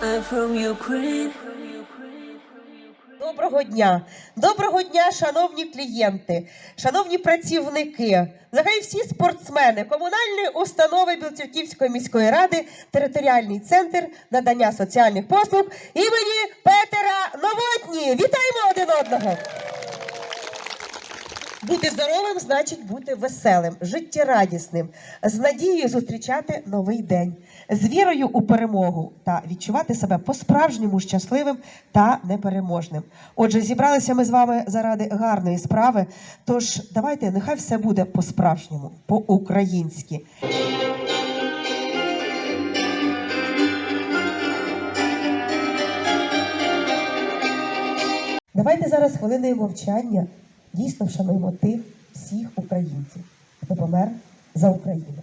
I'm. Доброго дня, доброго дня, шановні клієнти, шановні працівники, взагалі всі спортсмени комунальної установи Білцерківської міської ради, територіальний центр надання соціальних послуг імені Петера Новотні. Вітаємо один одного! Бути здоровим значить бути веселим, життєрадісним, з надією зустрічати новий день, з вірою у перемогу та відчувати себе по-справжньому щасливим та непереможним. Отже, зібралися ми з вами заради гарної справи. Тож давайте, нехай все буде по-справжньому, по-українськи. Давайте зараз хвилиною мовчання дійсно вшануємо тих всіх українців, хто помер за Україну.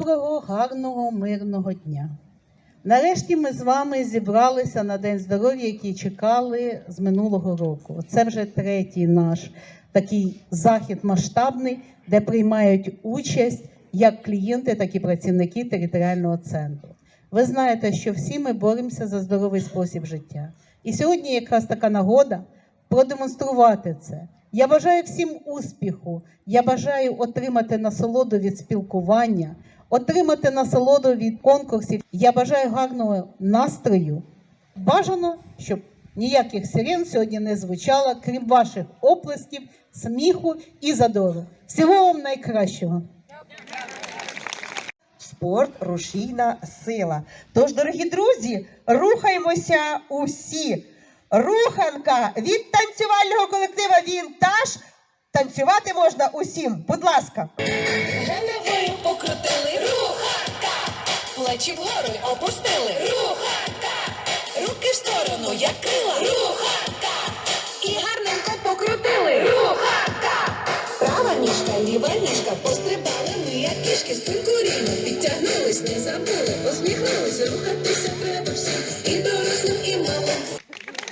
Доброго, гарного, мирного дня. Нарешті ми з вами зібралися на День здоров'я, який чекали з минулого року. Це вже третій наш такий захід масштабний, де приймають участь як клієнти, так і працівники територіального центру. Ви знаєте, що всі ми боремося за здоровий спосіб життя. І сьогодні якраз така нагода продемонструвати це. Я бажаю всім успіху. Я бажаю отримати насолоду від спілкування, отримати насолоду від конкурсів. Я бажаю гарного настрою. Бажано, щоб ніяких сирен сьогодні не звучало, крім ваших оплесків, сміху і задору. Всього вам найкращого. Спорт рушійна сила. Тож, дорогі друзі, рухаємося усі. Руханка від танцювального колектива Вінтаж. Танцювати можна усім. Будь ласка. Покрутили руханка, плечі вгору опустили. Руханка, руки в сторону, як крила. Руханка, і гарненько покрутили. Руханка. Права ніжка, ліва ніжка, пострибали ми, як кішки, спинку рівно, підтягнулись, не забули, посміхнулись, рухатися треба всім, і дорослим, і малим.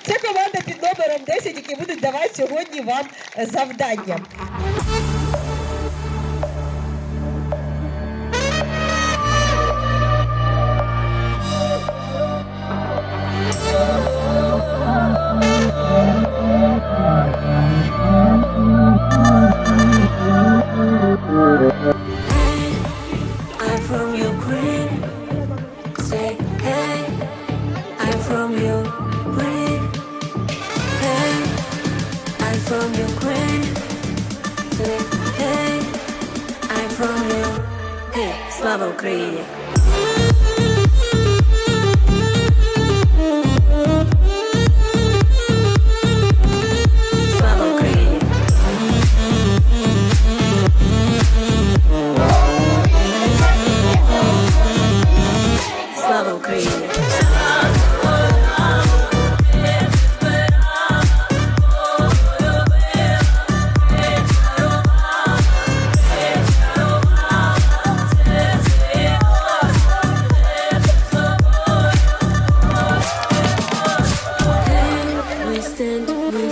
Це команда під номером 10, які будуть давати сьогодні вам е, завдання. Україні!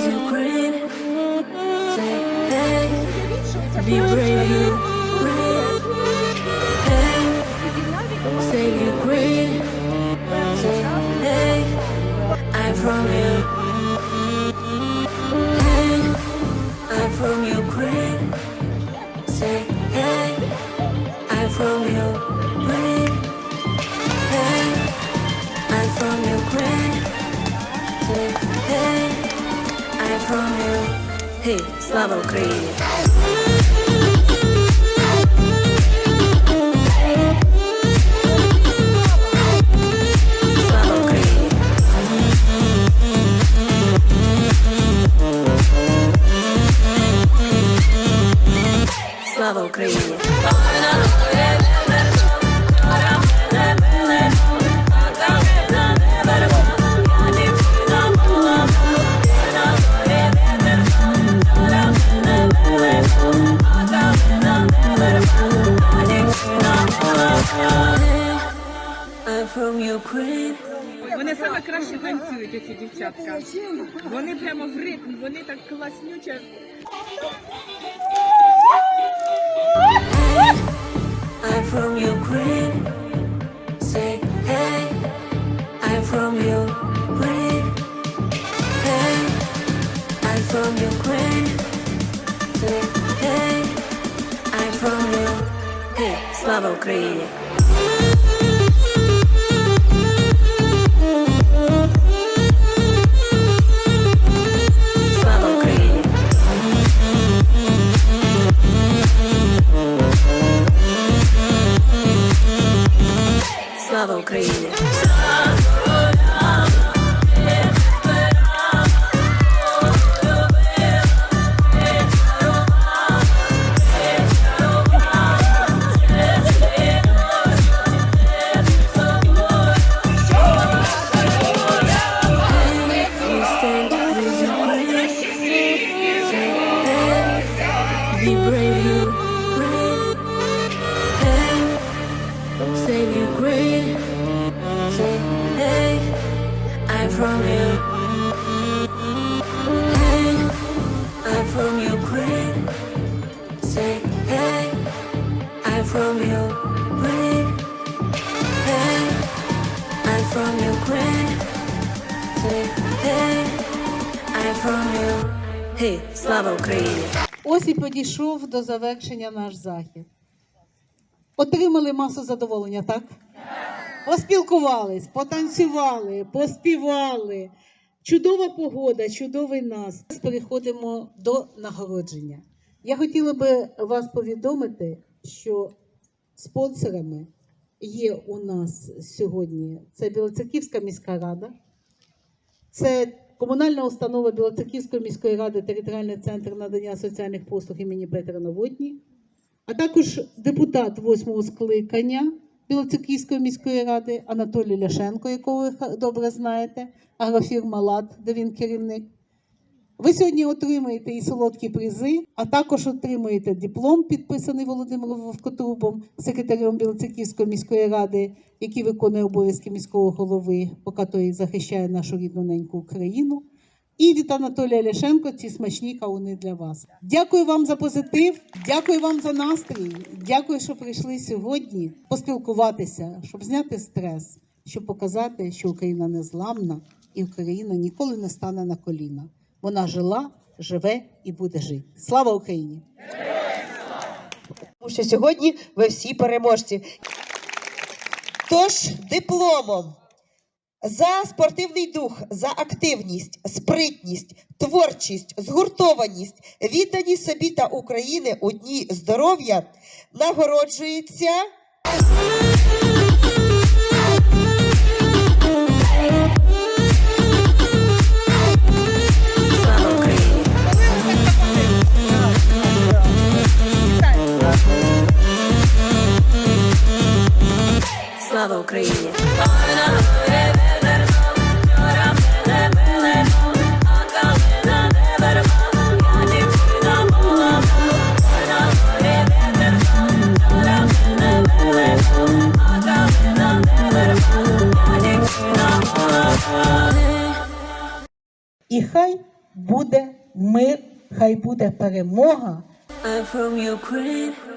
Say hey, be brave. Hey, Ukraine. Say hey, I'm from you. Hey, I'm from Ukraine. Слава Україні! Саме краще танцюють оці дівчатка. Вони прямо в ритм, вони так класнюче. I'm from Ukraine. Say hey, I'm from Ukraine. Hey, I'm from Ukraine. Say hey, I'm from you. Hey, слава Україні! be brave, you brave. Hey, save you great. Say hey, I'm from you. Hey, I'm from Ukraine. Say hey, I'm from Ukraine. Hey, I'm from Ukraine. Say hey, I'm from you. Hey, Slava Ukraine. Ось і підійшов до завершення наш захід. Отримали масу задоволення, так? Поспілкувались, потанцювали, поспівали. Чудова погода, чудовий нас. Переходимо до нагородження. Я хотіла би вас повідомити, що спонсорами є у нас сьогодні це Білоцерківська міська рада, це комунальна установа Білоцерківської міської ради, територіальний центр надання соціальних послуг імені Петра Новотні, а також депутат восьмого скликання Білоцерківської міської ради Анатолій Ляшенко, якого ви добре знаєте, агрофірма ЛАД, де він керівник. Ви сьогодні отримаєте і солодкі призи, а також отримаєте диплом, підписаний Володимиром Вовкотрубом, секретарем Білоцерківської міської ради, який виконує обов'язки міського голови, поки той захищає нашу рідну неньку Україну. І від Анатолія Ляшенко ці смачні кауни для вас. Дякую вам за позитив, дякую вам за настрій. Дякую, що прийшли сьогодні поспілкуватися, щоб зняти стрес, щоб показати, що Україна незламна і Україна ніколи не стане на коліна. Вона жила, живе і буде жити. Слава Україні! Тому що сьогодні ви всі переможці. Тож дипломом за спортивний дух, за активність, спритність, творчість, згуртованість, відданість собі та України у дні здоров'я нагороджується Україні! І хай буде мир, хай буде перемога. I'm from Ukraine.